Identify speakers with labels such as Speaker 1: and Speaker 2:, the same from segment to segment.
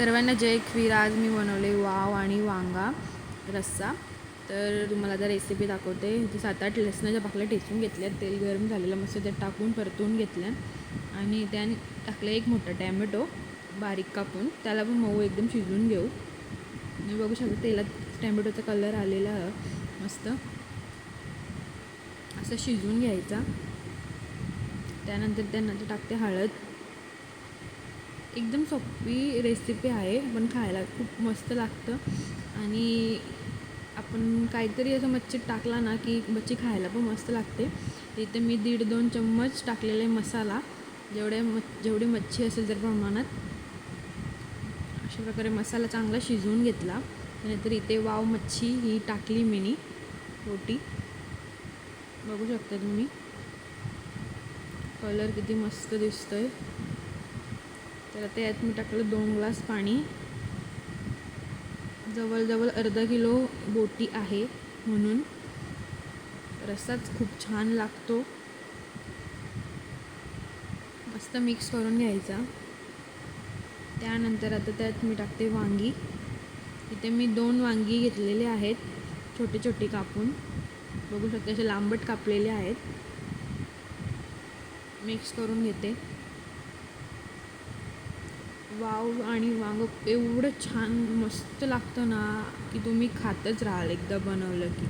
Speaker 1: सर्वांना जय खीर आज मी बनवले वाव आणि वांगा रस्सा. तर तुम्हाला आता रेसिपी दाखवते. इथे सात आठ लसणाच्या पाकल्या ठेचून घेतल्या तेल गरम झालेलं मस्त त्यात टाकून परतून घेतल्या आणि त्याने टाकलं एक मोठा टॅमॅटो बारीक कापून. त्याला पण मऊ एकदम शिजवून घेऊ. मी बघू शकतो तेलात टॅमॅटोचा कलर आलेला आहे मस्त. असं शिजवून घ्यायचा. त्यानंतर त्यानंतर टाकते हळद. एकदम सोपी रेसिपी आहे पण खायला खूप मस्त लागतं. आणि आपण काहीतरी असं मच्छीत टाकला ना की मच्छी खायला पण मस्त लागते. इथे मी दीड दोन चम्मच टाकलेले मसाला. जेवढ्या म जेवढी मच्छी असेल त्या प्रमाणात. अशा प्रकारे मसाला चांगला शिजवून घेतला. नाहीतर इथे वाव मच्छी ही टाकली मिनी रोटी. बघू शकता तुम्ही. कलर किती मस्त दिसतोय. तर आता यात मी टाकलं दोन ग्लास पाणी. जवळजवळ अर्धा किलो बोटी आहे म्हणून. रस्साच खूप छान लागतो. मस्त मिक्स करून घ्यायचा. त्यानंतर आता त्यात मी टाकते वांगी. इथे मी दोन वांगी घेतलेले आहेत छोटे छोटे कापून. बघू शकते असे लांबट कापलेले आहेत. मिक्स करून घेते. वाव आणि वांग एवढं छान मस्त लागतं ना की तुम्ही खातच राहाल एकदा बनवलं की.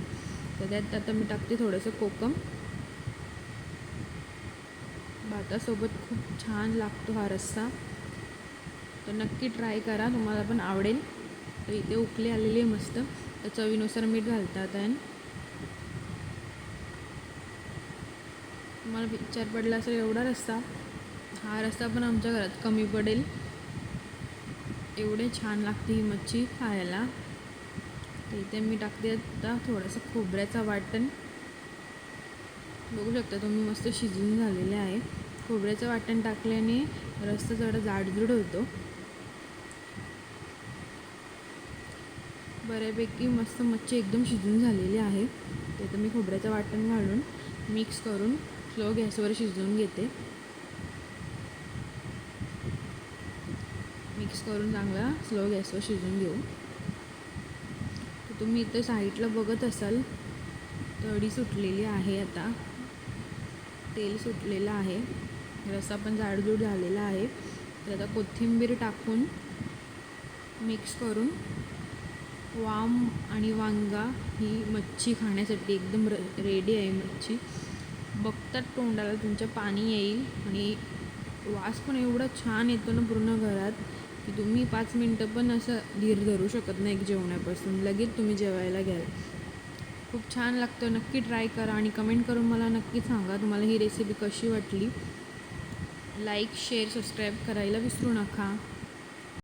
Speaker 1: तर त्यात आता मी टाकते थोडंसं कोकम. भातासोबत खूप छान लागतो हा रस्सा. तर नक्की ट्राय करा तुम्हाला पण आवडेल. तर इथे उकले आलेले मस्त. तर चवीनुसार मीठ घालतात आणि. तुम्हाला विचार पडला असेल एवढा रस्सा. हा रस्सा पण आमच्या घरात कमी पडेल. एवढे छान लागते ही मच्छी खायला. तर इथे मी टाकते आता थोडंसं खोबऱ्याचा वाटण. बघू शकता तुम्ही मस्त शिजून झालेले आहे. खोबऱ्याचं वाटण टाकल्याने रस्ता जरा जाडजूड होतो. बऱ्यापैकी मस्त मच्छी एकदम शिजून झालेली आहे. ते तर मी खोबऱ्याचं वाटण घालून मिक्स करून स्लो गॅसवर शिजवून घेते. मिक्स करून चांगला स्लो गॅसवर शिजवून घेऊ. तर तुम्ही इथं साईडला बघत असाल तडी सुटलेली आहे आता. तेल सुटलेलं आहे. रस्सा पण जाडजूड झालेला आहे. तर आता कोथिंबीर टाकून मिक्स करून वाम आणि वांगा ही मच्छी खाण्यासाठी एकदम र रेडी आहे मच्छी. बघतात तोंडाला तुमच्या पाणी येईल आणि वास पण एवढा छान येतो ना पूर्ण घरात. की तुम्ही पाच मिनटं पण असं धीर धरू शकत नाही एक जेवण्यापासून लगेच तुम्ही जेवायला घ्याल. खूप छान लागतं. नक्की ट्राय करा आणि कमेंट करून मला नक्की सांगा तुम्हाला ही रेसिपी कशी वाटली. लाईक शेअर सबस्क्राईब करायला विसरू नका.